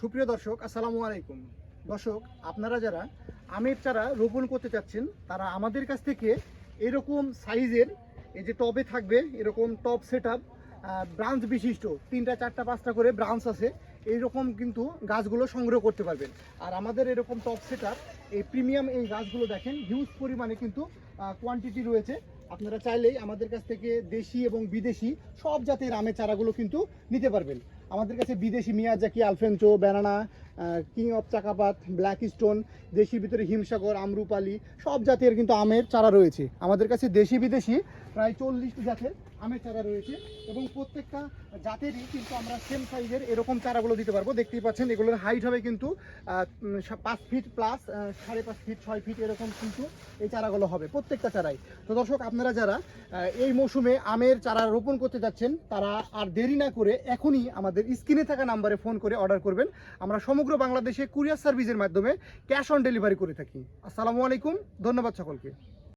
সুপ্রিয় দর্শক, আসসালামু আলাইকুম। দর্শক, আপনারা যারা আমের চারা রোপণ করতে চাচ্ছেন, তারা আমাদের কাছ থেকে এরকম সাইজের এই যে টবে থাকবে, এরকম টপ সেট আপ ব্রাঞ্চ বিশিষ্ট, তিনটা, চারটা, পাঁচটা করে ব্রাঞ্চ আছে, এইরকম কিন্তু গাছগুলো সংগ্রহ করতে পারবেন। আর আমাদের এরকম টপ সেট এই প্রিমিয়াম এই গাছগুলো দেখেন হিউজ পরিমাণে কিন্তু কোয়ান্টিটি রয়েছে। আপনারা চাইলেই আমাদের কাছ থেকে দেশি এবং বিদেশি সব জাতের আমের চারাগুলো কিন্তু নিতে পারবেন। আমাদের কাছে বিদেশি Miyazaki Alphonso banana king of Chakapat black stone দেশির ভিতরে হিমসাগর আমরুপালি সব জাতের কিন্তু আমের চারা রয়েছে। আমাদের কাছে দেশি বিদেশি প্রায় চল্লিশটি জাতের আমের চারা রয়েছে এবং প্রত্যেকটা জাতেরই কিন্তু আমরা সেম সাইজের এরকম চারাগুলো দিতে পারব। দেখতেই পাচ্ছেন, এগুলোর হাইট হবে কিন্তু পাঁচ ফিট প্লাস সাড়ে পাঁচ ফিট ছয় ফিট এরকম কিন্তু এই চারাগুলো হবে প্রত্যেকটা চারাই। তো দর্শক, আপনারা যারা এই মৌসুমে আমের চারা রোপণ করতে যাচ্ছেন, তারা আর দেরি না করে এখনই আমাদের স্ক্রিনে থাকা নাম্বারে ফোন করে অর্ডার করবেন। আমরা সমগ্র বাংলাদেশে কুরিয়ার সার্ভিসের মাধ্যমে ক্যাশ অন ডেলিভারি করে থাকি। আসসালামু আলাইকুম ধন্যবাদ সকলকে।